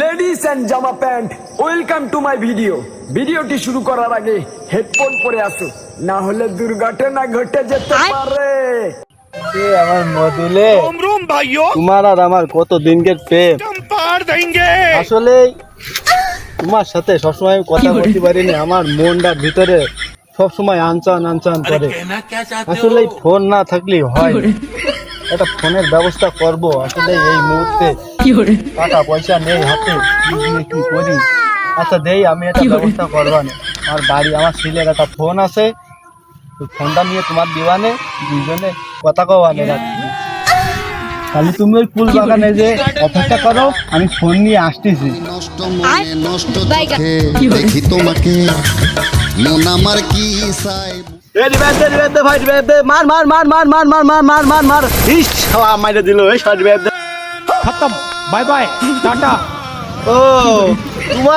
Ladies and জামা pant welcome to my video ভিডিওটি শুরু করার আগে হেডফোন পরে আসো। না হলে দুর্ঘটনা ঘটে যেতে পারে। আমার মদুলে অমরুম ভাইও তোমার আর আমার কত দিনকে প্রেম। পার দেঙ্গে। আসলে তোমার সাথে সবসময় কথা বলতে পারিনি আমার মনটার ভিতরে সবসময় আনচান আনচান করে। আসলে ফোন না থাকলেই হয় একটা ফোনের ব্যবস্থা করব। আসলে এই মুহূর্তে টাকা পয়সা নেই হাতে কি দিয়ে কি করি? আচ্ছা দেই আমি একটা ব্যবস্থা করব না। আমার বাড়ি আমার ছেলের একটা ফোন আছে। ফোনটা নিয়ে তোমার দিবানে দুজনে কথা কওয়ানে রাখছি তাহলে তুমি ওই ফুল বাগানে যে অপেক্ষা করো আমি ফোন নিয়ে আসতেছি। নষ্ট মনে নষ্ট দেখি তোমাকে। আমার কি ভাই মার মার মার মার মার মার মার মার মার মার ও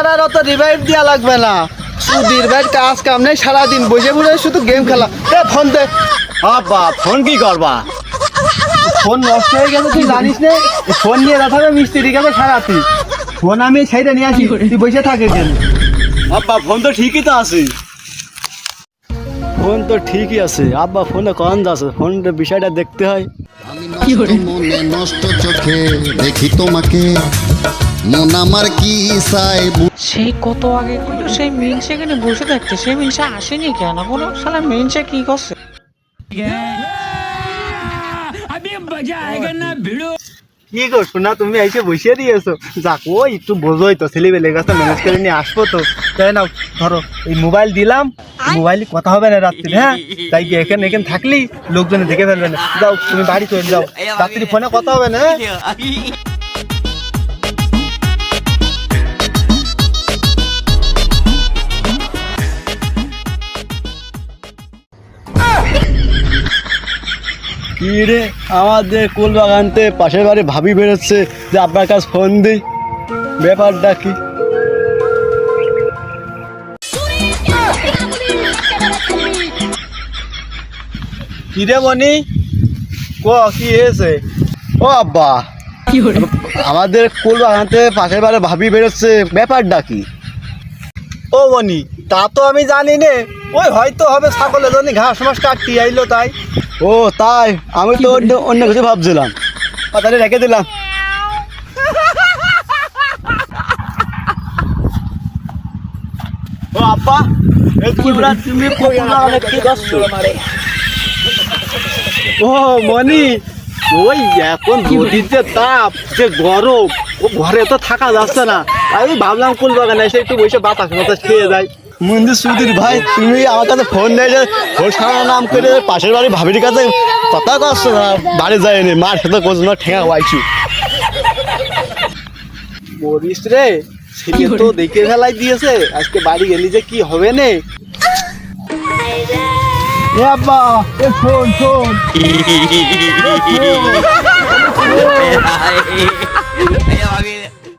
আর অত রিভাইভ দেওয়া লাগবে না কাজ কাম নেই সারাদিন বসে বসে শুধু গেম খেলা এ ফোন দে ফোন কি করবা ফোন নষ্ট হয়ে গেছে তুই জানিস না ফোন নিয়ে রাখা হবে মিস্ত্রি গেছে সারা ফোন আমি সেইটা নিয়ে আসি তুই বসে থাকে কেন আব্বা ফোন তো ঠিকই তো আছে ফোন তো ঠিকই আছে। আব্বা ফোনে কন আছে ফোন বিষয়টা দেখতে হয়। দেখি তোমাকে। মন আমার কি চাই সেই কত আগে কিন্তু সেই মিনসে এখানে বসে থাকতে সেই মিনসে আসেনি কেন? বলো সালা মিনসে কি করছে? আমি না ভিড়ো কি গো শোনা তুমি এসে বসিয়ে দিয়েছ। যাক, ও একটু বোঝোই তো ছেলেবেলে কাছে ম্যানেজ করে নিয়ে আসব তো। তাই না ধরো, এই মোবাইল দিলাম মোবাইলে কথা হবে না রাত্রি হ্যাঁ? তাই কি এখানে এখানে থাকলি, লোকজনে দেখে ফেলবে না। যাও, তুমি বাড়ি চলে যাও। রাত্রি ফোনে কথা হবে না কি রে? আমাদের কুল বাগানতে পাশের বাড়ি ভাবি বেরোচ্ছে যে আপনার কাছে ফোন দিই। ব্যাপারটা কি? রে মনি? ক কি হয়েছে? ও আব্বা আমাদের কুল বাগানতে পাশের বাড়ি ভাবি বেরোচ্ছে ব্যাপারটা কি? ও মনি তা তো আমি জানি নে। ওই হয়তো হবে সকলে জন্য ঘাস মাস কাটতে আইলো তাই। ও তাই? আমি তো অন্য অন্য কিছু ভাবছিলাম। তাহলে রেখে দিলাম। ও তোমরা তুমি কি ও মনি ওই এখন নদীর যে তাপ যে গরম ও ঘরে তো থাকা যাচ্ছে না। আমি ভাবলাম কুল বাগানে এসে একটু বসে বাতাস বাতাস খেয়ে যাই। মন্দির সুধীর ভাই তুমি আমার কাছে ফোন নেই যে ফোন সারা নাম করে পাশের বাড়ি ভাবির কাছে কথা করছ না বাড়ি যায়নি মার সাথে কোচ না ঠেঙা পাইছি মরিস রে ছেলে তো দেখে ফেলাই দিয়েছে আজকে বাড়ি গেলি যে কি হবে নে? এ আব্বা এ ফোন ফোন